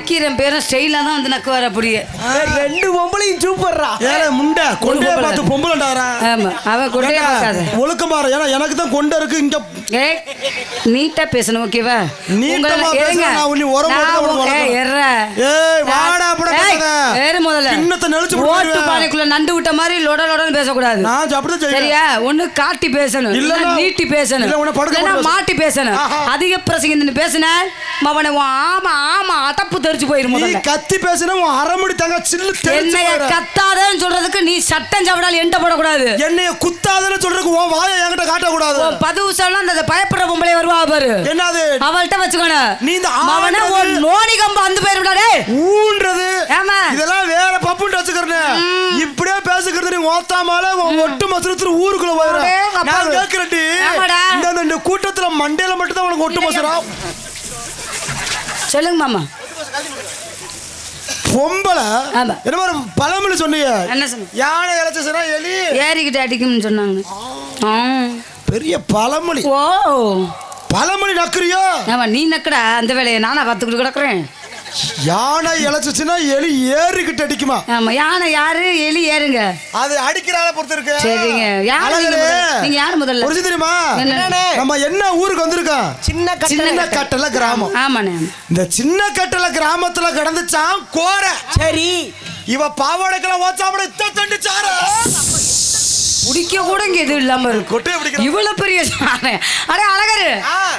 நக்கீரன் பேரும் ஸ்டைலா தான் வந்து நக்குவார் அப்படியே ரெண்டு பொம்பளையும் சூப்பர்ரா ஏலே முண்டை கொண்டே பொம்பளை. பார்த்து பொம்பளைண்டாரா ஆமா அவ கொண்டே பார்க்காத. ஒழுக்கமாற ஏன்னா எனக்கு தான் கொண்டை இருக்கு இங்க ஏய் நீட்டா பேசணும் ஓகேவா? பேசுனா இருங்க. நான். ஏய், வாடா பேசாத. ஏறு முதல்ல. கிண்ணத்தை நெளிச்சு ஓட்டு. பானைக்குள்ள நண்டு விட்ட மாதிரி லொட லொடன்னு பேசக்கூடாது. நான் அப்படிதான் சரியா? ஒண்ணு காட்டி பேசணும் இல்ல நீட்டி பேசணும். இல்ல, மாட்டி பேசணும். அதிக பிரசங்க பேசின உன் ஆமா ஆமா அதப்பு தெரிச்சு போயிரும் நீ முதல்ல. கத்தி பேசினா உன் அரைமணி தங்க சில்லு என்னைய. கத்தாதன்னு சொல்றதுக்கு நீ சட்டம் சாப்பிடாலும் எண்ட போடக்கூடாது. என்னைய குத்தாதன்னு சொல்றதுக்கு உன் வாயை என்கிட்ட காட்டக்கூடாது. பதிவு சொல்லலாம் அந்த பயப்படுற பொம்பளை வருவா பாரு. என்னது? அவள்கிட்ட வச்சுக்கணும் நீ இந்த அவனை ஒரு நோனி கம்பு அந்த பேர் விடாடே ஊன்றது. ஆமா. இதெல்லாம் வேற பப்புன்னு வச்சுக்கிறேன். இப்படியே பேசுகிறது நீ ஓத்தாமால ஒட்டு மசுரத்துல ஊருக்குள்ள போயிடும். நான் கேட்கிறேன்டி. இந்த கூட்டத்துல மண்டையில மட்டும் தான் உனக்கு ஒட்டு மசுரா சொல்லுங்க மாமா. பொம்பளை. என்ன மாதிரி பழமொழி சொன்னீங்க என்ன சொன்ன? யானை இழைச்சுனா எலி. ஏறிக்கிட்டு அடிக்கும்னு சொன்னாங்க. ஆ. பெரிய பழமொழி. ஓ. பழமொழி நக்குறியோ? ஆமா நீ நக்கடா. அந்த வேலையை நானா கத்துக்கிட்டு கிடக்குறேன். யானை இழைச்சுன்னா எலி ஏறிக்கிட்டு அடிக்குமா? ஆமா யானை யாரு? எலி ஏறுங்க. அது அடிக்கிற ஆளை பொறுத்து இருக்கு. சரிங்க. யாரு நீங்க யாரு முதல்ல? விஷயம் தெரியுமா? நம்ம என்ன ஊருக்கு வந்திருக்கோம்? சின்ன சின்ன கட்டளை கிராமம். ஆமாண்ணே ஆமா. இந்த சின்ன கட்டளை கிராமத்துல கிடந்துச்சான் கோரை. சரி. இவ பாவாடைக்கெல்லாம் ஓச்சாமட இத்த தண்டு சார குடிக்க கூட இங்க இது இல்லாம இருக்கு கொட்டையை பிடிக்கிற இவ்வளவு பெரிய அடே அழகரு.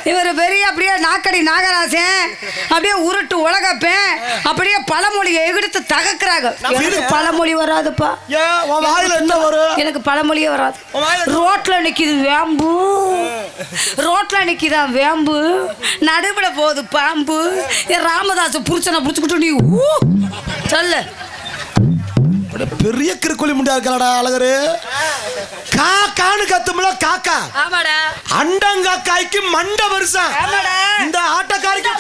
இவர் பெரிய அப்படியே நாக்கடி நாகராசன் அப்படியே உருட்டு உலகப்பேன் அப்படியே பழமொழியை எகிடுத்து தகக்குறாங்க எனக்கு பழமொழி வராதுப்பா. என்ன வரும்? எனக்கு பழமொழியே வராது. ரோட்ல நிக்குது வேம்பு. ரோட்ல நிக்குதான் வேம்பு. நடுவுல போகுது பாம்பு. என் ராமதாஸ் புருஷனை புடிச்சுக்கிட்டு நீ சொல்லு. பெரிய கிறுக்குழி முண்டா இருக்கலடா அழகரு. காக்கான்னு கத்துமுல காக்கா. ஆமாடா. அண்டங்காக்காய்க்கு மண்ட வருஷம் ஆமாடா. இந்த ஆட்டக்காரிக்கு.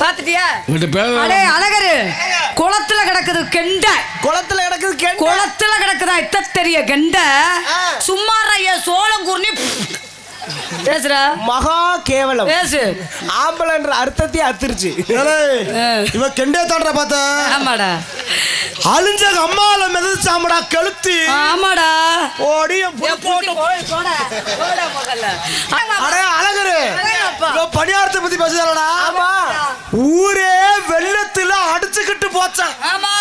பாத்துட்டியா? அடே அழகரு. குளத்துல கிடக்குது கெண்டை. குளத்துல கிடக்குது குளத்துல கிடக்குதா இத்த தெரிய கெண்டை சும்மா சோளம் குர்னி பேசுறா மகா கேவலம். பேசு. ஆம்பளன்ற அர்த்தத்தையே அத்துருச்சு. ஏலே, ஆ. இவ கெண்டே தாண்டா பார்த்த. ஆமாடா. அழிஞ்ச அம்மால மிதச்சாமடா கழுத்து. ஆமாடா. ஓடி அடே அழகரு. பணியாரத்தை பத்தி பேசுறாடா ஆமா. ஊரே வெள்ளத்துல அடிச்சுக்கிட்டு போச்சான். ஆமா.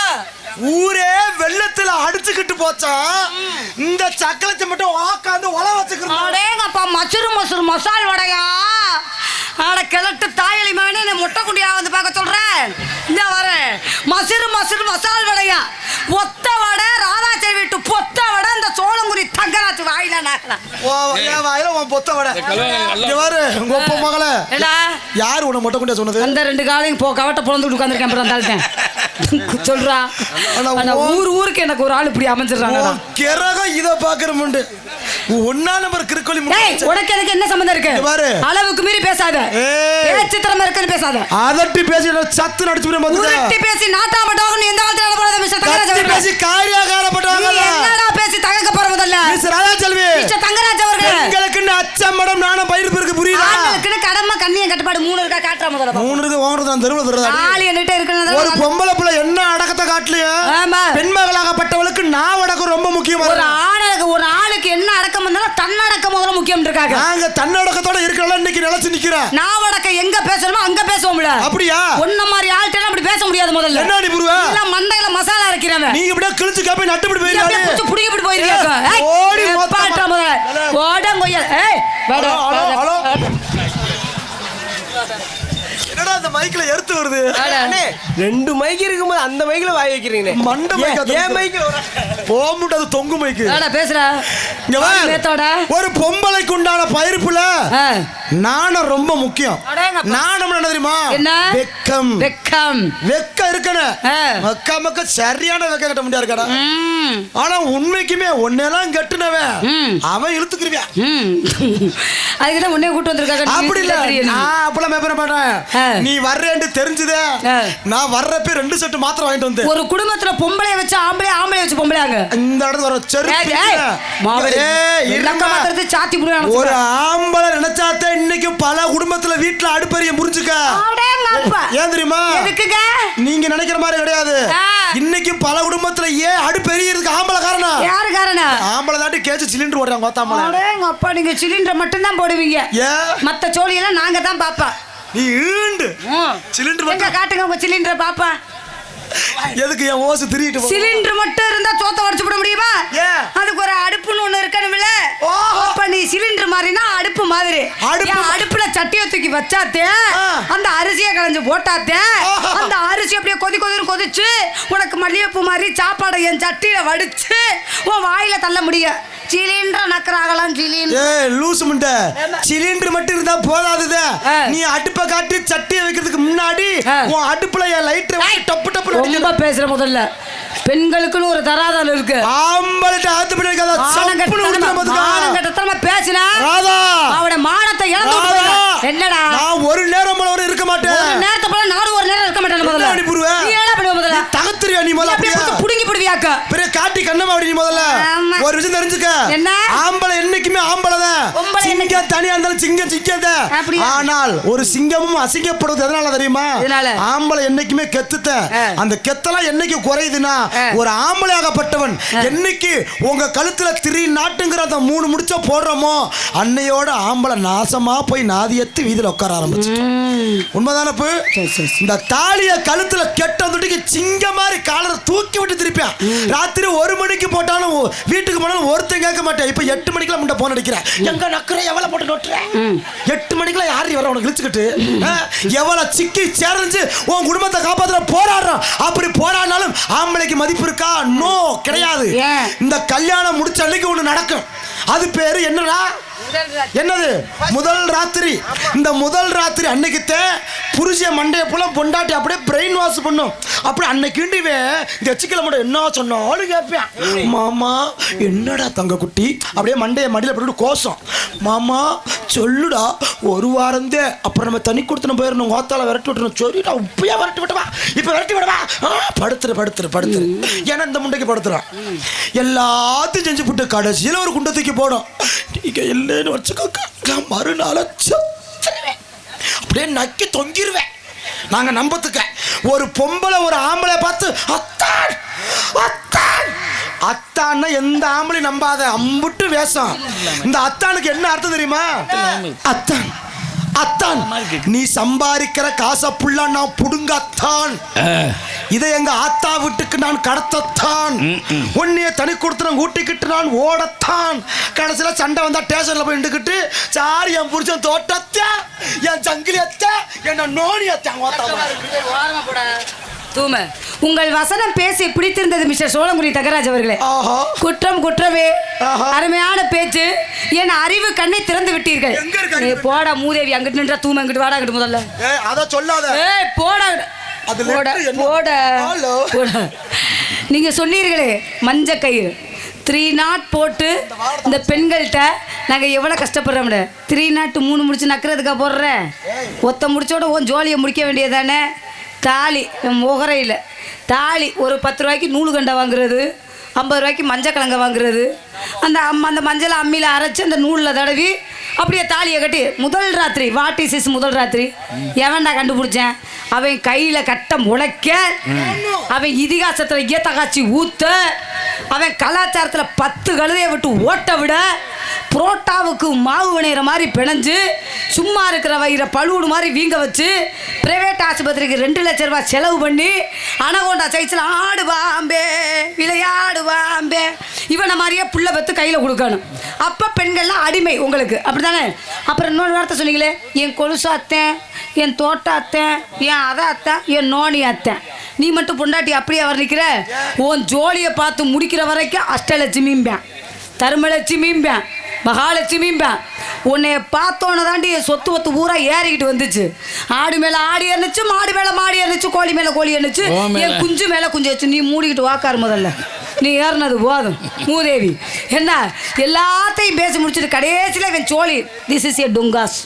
ஊரே வெள்ளத்துல அடிச்சுக்கிட்டு போச்சான். இந்த சக்கலத்தை மட்டும் வாக்காந்து ஒல வச்சுக்கிறோம் அடேங்கப்பா மசுரு மசுரு மசால் வடையா? ஆட கிழட்டு தாயலி மகனே முட்டை குண்டியா வந்து பார்க்க சொல்றேன். இந்த வரேன் மசுரு மசுரு மசால் வடையா ஒத்த வடை ராதாச்சேரி வீட்டு பொத்த வடை இந்த சோளங்குடி தங்கராச்சு வாயில நாக்கலாம் என் வாயில உன் பொத்த வடை. இங்க பாரு உங்க ஒப்ப மகளே. யாரு உன்னை மொட்டை கொண்டே சொன்னது? அந்த ரெண்டு காலையும் போ கவட்ட பொழந்து உட்காந்துருக்கேன் அப்புறம் சொல்றா. ஊர் ஊருக்கு எனக்கு ஒரு ஆள் இப்படி அமைஞ்சிடறாங்கடா. உன் கிரகம் இத பாக்குறமுண்டு ஒன்னா நம்பர் முட்டை உனக்கு எனக்கு என்ன சம்மந்தம் இருக்கு? பாரு. அளவுக்கு மீறி பேசாத. ஏய். பேச்சு திறமை இருக்குன்னு பேசாத. அதட்டி பேசி சத்து நடிச்சு உருட்டி பேசி நாட்டாம டாகன் எந்த காலத்துல போறத மிஸ்டர் தங்கராஜ் பேசி காரியாகாரப்பட்டவங்க என்னடா பேசி தகக்க போற முதல்ல? மிஸ் ராஜாச்செல்வி. மிஸ்டர் தங்கராஜ் அவர்களே. எங்களுக்குன்னு அச்சம் மேடம் நானும் பயிர் இருக்கு புரியுதா? ஆண்களுக்குன்னு கடமை கண்ணியம் கட்டுப்பாடு மூணு இருக்கா? காட்டுற முதல்ல. மூணு இருக்கு ஓங்குறது நான் தெருவில் தருதா ஆள் என்கிட்ட ஒரு பொம்பளை பிள்ளை என்ன அடக்கத்தை காட்டலையா? ஆமா. பெண்மகளாகப்பட்டவளுக்கு நான் அடக்கம் ரொம்ப முக்கியமா தன்னடக்கம் முதல்ல முக்கியம் இருக்காங்க நாங்க தன்னடக்கத்தோட இருக்கிறோம் இன்னைக்கு நிலைச்சு நிக்கிறேன் நாவடக்கம் எங்க பேசணுமோ அங்க பேசுவோம்ல அப்படியா உன்ன மாதிரி ஆள்கிட்ட அப்படி பேச முடியாது முதல்ல என்ன நீ புருவ எல்லாம் மண்டையில மசாலா அரைக்கிறவன் நீங்க இப்படியே கிழிச்சு காப்பி நட்டுப்படி போயிருக்காரு புடிச்சு புடிங்கி இப்படி போயிருக்கீங்க. ஓடி. பாட்டா முதல்ல. ஓடங்கொய்யல். ஏய், வாடா, ஹலோ. ஹலோ. என்னடா இந்த மைக்ல எர்த்து வருது. அண்ணே, ரெண்டு மைக் இருக்கும்போது அந்த மைக்ல வாய் வைக்கிறீங்க மண்டை அது. ஏன் மைக் போக முடியாது தொங்கு மைக்கு வாடா, பேசுடா. இங்க வா. நேத்தோட. ஒரு பொம்பளைக்கு உண்டான பயிர்ப்புல நாணம் ரொம்ப முக்கியம். நாணம் என்ன தெரியுமா என்ன? வெக்கம் வெக்கம். வெக்கம் இருக்கணும். மக்கா மக்கா சரியான வெக்கம் கட்ட முடியாது கடா ம், ஆனா உண்மைக்குமே ஒன்னெல்லாம் கட்டுனவன். அவன் இழுத்துக்கிருவியா ம். அதுக்குதான் உன்னைய கூட்டு வந்திருக்காங்க. அப்படி இல்ல. நான் அப்பெல்லாம் மேப்பன ஆ. மாட்டேன் நீ வர்றேன்னு தெரிஞ்சுதே. நான் வர்றப்ப ரெண்டு செட்டு மாத்திரம் வாங்கிட்டு வந்து ஒரு குடும்பத்துல பொம்பளைய வச்சு ஆம்பளை ஆம்பளை வச்சு பொம்பளையாங்க? இந்த இடத்துல வர. மாத்திரத்தை சாத்தி ஒரு ஆம்பளை நினைச்சாத்தே இன்னைக்கு பல குடும்பத்துல வீட்டுல அடுப்பறிய பாப்பா ஏன் தெரியுமா? நீங்க நினைக்கிற மாதிரி கிடையாது. இன்னைக்கு பல குடும்பத்துல ஏன் அடுப்பு எரியறதுக்கு ஆம்பளை காரணம் யாரு காரணம் ஆம்பளை தாண்டி கேச்சு சிலிண்டர் ஓடுறாங்க எங்க அப்பா நீங்க சிலிண்டர் மட்டும் தான் போடுவீங்க மத்த சோழியெல்லாம் நாங்க தான் பாப்பா நீ ஈண்டு. சிலிண்டர் எங்க மட்டும் காட்டுங்க உங்க சிலிண்டர் பாப்பா. எதுக்கு என் ஓசு திருட்டு சிலிண்டர் மட்டும் இருந்தா சோத்த உடச்சு போட முடியுமா? அதுக்கு ஒரு அடுப்புன்னு ஒண்ணு இருக்கணும்ல. அப்ப நீ சிலிண்டர் மாதிரினா அடுப்பு மாதிரி. அடுப்புல சட்டியை தூக்கி வச்சாத்தே. அந்த அரிசியை களைஞ்சு போட்டாத்தே. அந்த அரிசி அப்படியே கொதி கொதின்னு கொதிச்சு உனக்கு மல்லிகைப்பூ மாதிரி சாப்பாடை என் சட்டியில வடிச்சு உன் வாயில தள்ள முடியும். சிலிண்டர் நக்கறாகலாம் சிலிண்டர். ஏய் லூசு முண்டை. சிலிண்டர் மட்டும் இருந்தா போதாதுதே. நீ அடுப்பை காட்டி சட்டியை வைக்கிறதுக்கு முன்னாடி. உன் அடுப்புல என் லைட்டர் வச்சு டப்பு டப்பு ரொம்ப பேசுற முதல்ல. பெண்களுக்குன்னு ஒரு தராதரம் இருக்கு. ஆம்பளட்ட ஆத்து பண்ணி இருக்காத சப்புனு உடுத்துற பாத்துக்கா மானங்கட்டத்தனமா பேசினா ராதா. அவட மானத்தை இழந்து. என்னடா? நான் ஒரு நேரம் போல வரை இருக்க மாட்டேன். ஒரு நேரத்தை போல நானும் ஒரு நேரம் இருக்க மாட்டேன் முதல்ல? நீ என்ன பண்ணுவ முதல்ல? நீ தகத்துறியா நீ நீ முதல்ல அப்படியே? பெரிய காட்டி கண்ணமா அப்படி முதல்ல. ஒரு விஷயம் தெரிஞ்சுக்க. என்ன? ஆம்பளை என்னைக்குமே ஆம்பளை தான். சிங்கம் தனியா இருந்தாலும் சிங்கம் சிங்கம்? ஆனால் ஒரு சிங்கமும் அசிங்கப்படுவது எதனால தெரியுமா? ஆம்பளை என்னைக்குமே கெத்துத்த. அந்த கெத்தெல்லாம் என்னைக்கு குறையுதுன்னா. ஒரு ஆம்பளையாகப்பட்டவன் என்னைக்கு உங்க கழுத்துல திரி நாட்டுங்கிற அந்த மூணு முடிச்ச போடுறோமோ அன்னையோட ஆம்பளை நாசமா போய் நாதியத்து வீதியில உட்கார ஆரம்பிச்சு உண்மைதானே இப்போ இந்த தாலிய கழுத்துல கெட்ட துட்டிக்கு சிங்க மாதிரி காலரை தூக்கி விட்டு திருப்பியான் ராத்திரி ஒரு மணிக்கு போட்டாலும் வீட்டுக்கு போனாலும் ஒருத்தன் கேட்க மாட்டேன். இப்ப எட்டு மணிக்கெல்லாம் முன்ன போன் அடிக்கிறேன் எங்க நக்குற எவ்வளவு போட்டு நோட்டுறேன் எட்டு மணிக்கெல்லாம் யாரு வர? உனக்கு இழுச்சுக்கிட்டு? எவ்வளவு சிக்கி சேர்ந்து உன் குடும்பத்தை காப்பாத்துற போராடுறான் அப்படி போராடினாலும் ஆம்பளைக்கு மதிப்பு இருக்கா? நோ கிடையாது? இந்த கல்யாணம் முடிச்ச அன்னைக்கு ஒண்ணு நடக்கும். அது பேரு என்னடா? என்னது? முதல் ராத்திரி. இந்த முதல் ராத்திரி அன்னைக்குத்தே புருஷ மண்டைய புல பொண்டாட்டி அப்படியே பிரெயின் வாஷ் பண்ணும். அப்படி அன்னைக்கு இந்த எச்சிக்கல மட்டும் என்ன சொன்னாலும் கேட்பேன். மாமா என்னடா தங்க குட்டி அப்படியே மண்டைய மடியில போட்டு கோசம் மாமா சொல்லுடா ஒரு வாரம் அப்புறம் நம்ம தனி கொடுத்து போயிடணும் ஓத்தால விரட்டி விட்டுணும் சொல்லிடா இப்பயா விரட்டி விட்டவா? இப்ப விரட்டி விடவா? படுத்துரு படுத்துரு படுத்துரு. ஏன்னா இந்த முண்டைக்கு படுத்துறான். எல்லாத்தையும் செஞ்சு போட்டு கடைசியில் ஒரு குண்டை தூக்கி போடும் நீங்க இல்லைன்னு வச்சுக்கோங்க. மறுநாள் செத்துருவேன். அப்படியே நக்கி தொங்கிருவேன். நாங்க நம்பத்துக்க. ஒரு பொம்பளை ஒரு ஆம்பளை பார்த்து அத்தான் அத்தான். அத்தான்னா எந்த ஆம்பளையும் நம்பாத அம்புட்டு வேஷம். இந்த அத்தானுக்கு என்ன அர்த்தம் தெரியுமா? அத்தான். அத்தான். நீ சம்பாதிக்கிற காசை புள்ளா நான் புடுங்க அத்தான். இதை எங்க ஆத்தா வீட்டுக்கு நான் கடத்தத்தான். உன்னைய தனி கொடுத்து ஊட்டிக்கிட்டு நான் ஓடத்தான். கடைசியில சண்டை வந்தா ஸ்டேஷன்ல போய் நின்றுக்கிட்டு சார் என் புருஷன் தோட்டத்த என் சங்கிலி அத்த என்ன நோனி அத்த தூம. உங்கள் வசனம் பேசி பிடித்திருந்தது மிஸ்டர் சோழங்குடி தகராஜ் அவர்களே. குற்றம் குற்றமே. அருமையான பேச்சு. என் அறிவு கண்ணை திறந்து விட்டீர்கள்? ஏய், போடா மூதேவி. அங்கிட்டு நின்றா தூம அங்கிட்டு வாடா அங்கிட்டு முதல்ல. அத சொல்லாத. ஏய் போடா. போட? போட. நீங்க சொன்னீர்களே மஞ்ச கயிறு. த்ரீ நாட் போட்டு இந்த பெண்கள்கிட்ட நாங்கள் எவ்வளோ கஷ்டப்படுறோம்ல த்ரீ நாட் மூணு முடிச்சு நக்கிறதுக்கா போடுற? ஒத்த முடிச்சோட உன் ஜோலியை முடிக்க வேண்டியதானே தாலி முகரையில். தாலி ஒரு பத்து ரூபாய்க்கு நூலு கண்டை வாங்குறது ஐம்பது ரூபாய்க்கு மஞ்சள் கிழங்க வாங்குறது. அந்த அம் அந்த மஞ்சளை அம்மியில் அரைச்சி அந்த நூலில் தடவி அப்படியே தாலியை கட்டி முதல் ராத்திரி வாட்டி சிஸ் முதல் ராத்திரி? எவன்டா கண்டுபிடிச்சேன்? அவன் கையில் கட்ட முளைக்க அவன் இதிகாசத்தில் ஈத்த காட்சி ஊத்த அவன் கலாச்சாரத்தில் பத்து கழுதையை விட்டு ஓட்ட விட புரோட்டாவுக்கு மாவு வினைகிற மாதிரி பிணைஞ்சு சும்மா இருக்கிற வயிறை பழுவுடு மாதிரி வீங்க வச்சு பிரைவேட் ஆஸ்பத்திரிக்கு ரெண்டு லட்ச ரூபாய் செலவு பண்ணி அனகோண்டா சைஸில் ஆடுவாம்பே விளையாடுவாம்பே. இவனை மாதிரியே புள்ள பத்து கையில் கொடுக்கணும். அப்போ பெண்கள்லாம் அடிமை உங்களுக்கு. அப்படி தானே அப்புறம் இன்னொரு வார்த்தை சொன்னீங்களே என் கொலுசு அத்தேன் என் தோட்ட அத்தேன் என் அதை அத்தேன் என் நோனி அத்தேன். நீ மட்டும் பொண்டாட்டி அப்படியே வர்ணிக்கிற உன் ஜோலியை பார்த்து முடிக்கிற வரைக்கும் அஷ்டலட்சுமிம்பேன் தருமலட்சுமிம்பேன் மகாலட்சுமிம்பேன் உன்னைய பார்த்தோன்னே தாண்டி என் சொத்து ஒத்து ஊரா ஏறிக்கிட்டு வந்துச்சு. ஆடு மேலே ஆடி இருந்துச்சு மாடு மேலே மாடி இருந்துச்சு கோழி மேலே கோழி இருந்துச்சு என் குஞ்சு மேலே குஞ்சு வச்சு நீ மூடிக்கிட்டு வாக்காரு முதல்ல. நீ ஏறினது போதும் மூதேவி. என்ன? எல்லாத்தையும் பேசி முடிச்சுட்டு கடைசியில் இவன் சோழி. திஸ் இஸ் ஏ டுங்காஸ்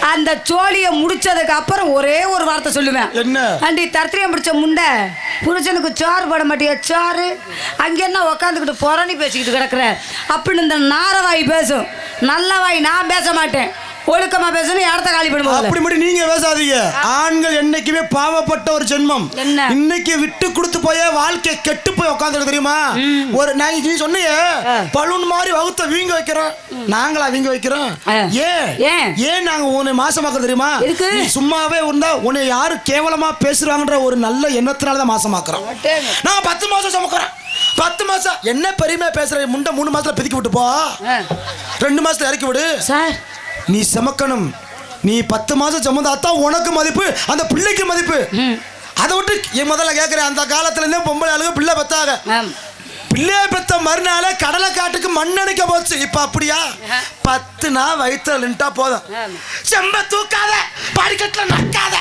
அந்த சோழியை முடிச்சதுக்கு அப்புறம் ஒரே ஒரு வார்த்தை சொல்லுவேன். என்ன? அண்டி தர்த்திரியம் பிடிச்ச முண்டை. புருஷனுக்கு சோறு போட மாட்டியா? சோறு. அங்க என்ன உக்காந்துக்கிட்டு புறணி பேசிக்கிட்டு கிடக்குற? அப்படின்னு இந்த நாரவாய் பேசும். நல்ல வாய் நான் பேச மாட்டேன். ஒழுக்கமா பேசணும் இடத்த காலி பண்ணும்போது அப்படி மட்டும் நீங்க பேசாதீங்க. ஆண்கள் என்னைக்குமே பாவப்பட்ட ஒரு ஜென்மம்? இன்னைக்கு விட்டு கொடுத்து போய் வாழ்க்கை கெட்டு போய் உட்காந்துருக்கு தெரியுமா? ஒரு நான் நீ சொன்னியே. பலூன் மாதிரி வகுத்த வீங்க வைக்கிறோம். நாங்களா வீங்க வைக்கிறோம். ஏன்? ஏன்? நாங்க உன்னை மாசமாக்க தெரியுமா? நீ சும்மாவே இருந்தா உன்னை யாரு கேவலமா பேசுறாங்கன்ற ஒரு நல்ல எண்ணத்தினால தான் மாசமாக்குறோம். நான் பத்து மாசம் சுமக்கிறேன். பத்து மாசம் என்ன பெருமையா பேசுற? முண்டை மூணு மாசத்துல பிதிக்கி விட்டு போ ஆ. ரெண்டு மாசத்துல இறக்கி விடு. சார் நீ சமக்கணும். நீ பத்து மாசம் சுமந்தாத்தான் உனக்கு மதிப்பு அந்த பிள்ளைக்கு மதிப்பு. அதை விட்டு என் முதல்ல கேட்குறேன் அந்த காலத்துல இருந்தே பொம்பளை ஆளுங்க பிள்ளை பெத்தாக. பிள்ளைய பெத்த மறுநாளே கடலை காட்டுக்கு மண்ணடிக்க போச்சு. இப்ப அப்படியா? பத்து நாள் வயிற்றுல நின்ட்டா போதும். செம்ப தூக்காத படிக்கட்டுல நக்காத.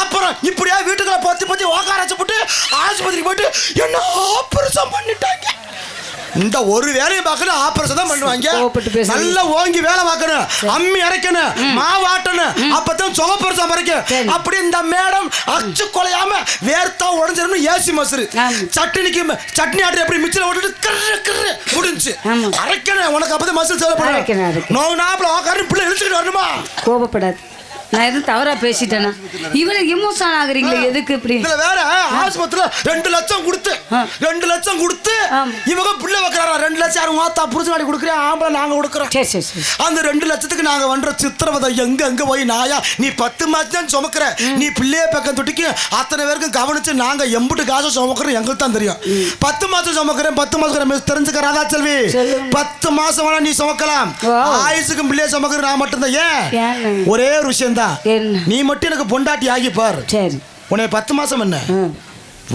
அப்புறம் இப்படியா வீட்டுக்குள்ள பொத்தி பொத்தி உக்கார வச்சு போட்டு ஆஸ்பத்திரிக்கு போயிட்டு என்ன ஆபரேஷன் பண்ணிட்டாங்க? இந்த ஒரு வேலையை பார்க்கணும் ஆபரேஷன் தான் பண்ணுவாங்க. நல்லா ஓங்கி வேலை பார்க்கணும் அம்மி அரைக்கணும் மாவு ஆட்டணும் அப்பதான் சுகப்பரிசம். பறிக்கும் அப்படி இந்த மேடம் அச்சு குலையாம வேர்த்தா உடஞ்சிடணும் ஏசி மசுரு. சட்னிக்கு சட்னி ஆட்டி அப்படி மிச்சில விட்டுட்டு கிரு கிரு முடிஞ்சு. அரைக்கணும் உனக்கு அப்பதான் மசில் அரைக்கணும், தேவைப்படும் அரைக்கணும். நோ நாப்பில் உக்காரு பிள்ளை இழுத்துக்கிட்டு வரணுமா கோபப்படாது நான் எதுவும் தவறா பேசிட்டேனா? இவனுக்கு இமோஷன் ஆகுறீங்களே எதுக்கு இப்படி? இதுல வேற ஆஸ்பத்திரியில ரெண்டு லட்சம் கொடுத்து. ரெண்டு லட்சம் கொடுத்து. இவங்க பிள்ளை வைக்கிறாரா? ரெண்டு லட்சம் யாரும் மாத்தா புரிச்சு கொடுக்குறேன் ஆம்பளை நாங்க கொடுக்குறோம். சரி சரி சரி அந்த ரெண்டு லட்சத்துக்கு நாங்க பண்ற சித்திரவதை எங்க எங்க போய் நாயா? நீ பத்து மாசம் தான் சுமக்கிற. நீ பிள்ளைய பக்கம் தொட்டிக்கு அத்தனை பேருக்கும் கவனிச்சு நாங்க எம்புட்டு காசு சுமக்கிறோம் எங்களுக்கு தான் தெரியும். பத்து மாசம் சுமக்கிறேன் பத்து மாசம் தெரிஞ்சுக்க ராதா செல்வி. பத்து மாசம் வேணா நீ சுமக்கலாம். ஆயுசுக்கும் பிள்ளைய சுமக்கிற நான் மட்டும்தான். ஏன்? ஒரே ஒரு விஷயம் தான்? நீ மட்டும் எனக்கு பொண்டாட்டி ஆகி பார். சரி. உன்னை பத்து மாசம் என்ன.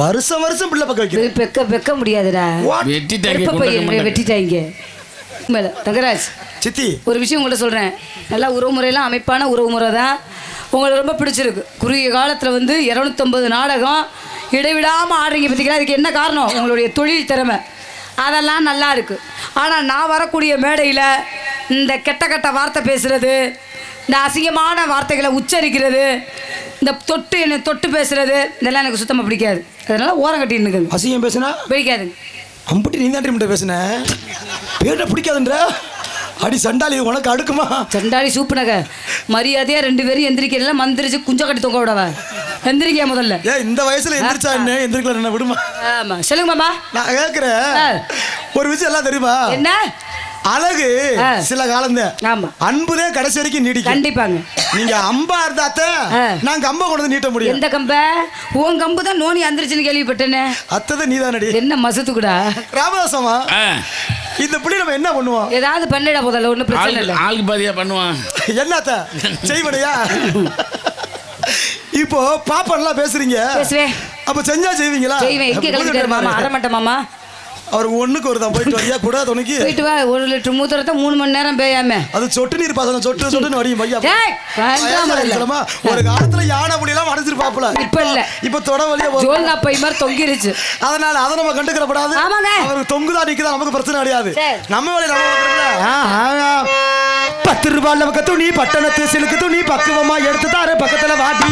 வருஷம் வருஷம் பிள்ளை பக்கம் வைக்கிறேன். பெக்க பெக்க முடியாதுடா? வெட்டிட்டாங்க. வெட்டிட்டாங்க. மேல தங்கராஜ் சித்தி. ஒரு விஷயம் உங்கள்ட்ட சொல்கிறேன் நல்லா உறவு முறையெல்லாம் அமைப்பான உறவு முறை தான். உங்களுக்கு ரொம்ப பிடிச்சிருக்கு. குறுகிய காலத்தில் வந்து இரநூத்தம்பது நாடகம் இடைவிடாமல் ஆடுறீங்க பார்த்தீங்களா அதுக்கு என்ன காரணம்? உங்களுடைய தொழில் திறமை. அதெல்லாம் நல்லா இருக்குது ஆனால் நான் வரக்கூடிய மேடையில் இந்த கெட்ட கெட்ட வார்த்தை பேசுகிறது இந்த அசிங்கமான வார்த்தைகளை உச்சரிக்கிறது இந்த தொட்டு என்னை தொட்டு பேசுறது இதெல்லாம் எனக்கு சுத்தமாக பிடிக்காது. அதனால் ஓரம் கட்டி நிற்குங்க அசிங்கம் பேசுனா? பிடிக்காதுங்க. அம்புட்டி நீ தான் பேசுன? பேரை பிடிக்காதுன்ற? அடி சண்டாளி உனக்கு அடுக்குமா? செண்டாடி சூப்பு நகை. மரியாதையா ரெண்டு பேரும் எந்திரிக்கிறதுல மந்திரிச்சு குஞ்ச கட்டி தொங்க விடவா? எந்திரிக்க முதல்ல? ஏன் இந்த வயசுல எந்திரிச்சா என்ன? எந்திரிக்கல என்ன? விடுமா. ஆமா. சொல்லுங்க மாமா. நான் கேட்கிறேன். ஒரு விஷயம் எல்லாம் தெரியுமா? என்ன? அழகு. சில காலம் ஆமா. அன்புதே கடைசி வரைக்கும் நீடிக்கும். கண்டிப்பாங்க. நீங்க அம்பா இருந்தாத்த ஆ. நான் கம்ப கொண்டு வந்து நீட்ட முடியும். எந்த கம்ப? உன் கம்பு தான் நோனி அந்திரிச்சுன்னு கேள்விப்பட்டேனே. அத்தது நீதானடி. என்ன மசத்துக்குடா? ராமதாசமா ஆ, இந்த புள்ளி நம்ம என்ன பண்ணுவோம்? ஏதாவது பண்ணிட முதல்ல ஒன்றும் பிரச்சனை இல்லை. ஆளுக்கு பாதியா பண்ணுவான். என்னத்த செய்வனையா? இப்போ பாப்பன்லாம் பேசுறீங்க. அப்ப செஞ்சா செய்வீங்களா? செய்வேன். எங்கே கிளம்பிட்டாரு மாமா. அரை மாமா. அவர் ஒண்ணுக்கு ஒரு தான் போயிட்டு வரியா கூட துணைக்கு போயிட்டு வா ஒரு லிட்டர் மூத்திரத்தை மூணு மணி நேரம் பேயாம. அது சொட்டு நீர் பாசனம் சொட்டு சொட்டுன்னு வடியும் பையா? ஒரு காலத்துல யானை புலியெல்லாம் அடைஞ்சிருப்பாப்புல இப்ப இல்ல. இப்ப தொட வழியா ஜோல்னா பை மாதிரி தொங்கிருச்சு அதனால அதை நம்ம கண்டுக்கிறப்படாது. அவருக்கு தொங்குதா நிக்குதா நமக்கு பிரச்சனை கிடையாது. நம்ம வேலையை நம்ம. பத்து ரூபாய் நமக்கு துணி பட்டணத்து சிலுக்கு துணி பக்குவமா எடுத்து தாரு பக்கத்துல வாட்டி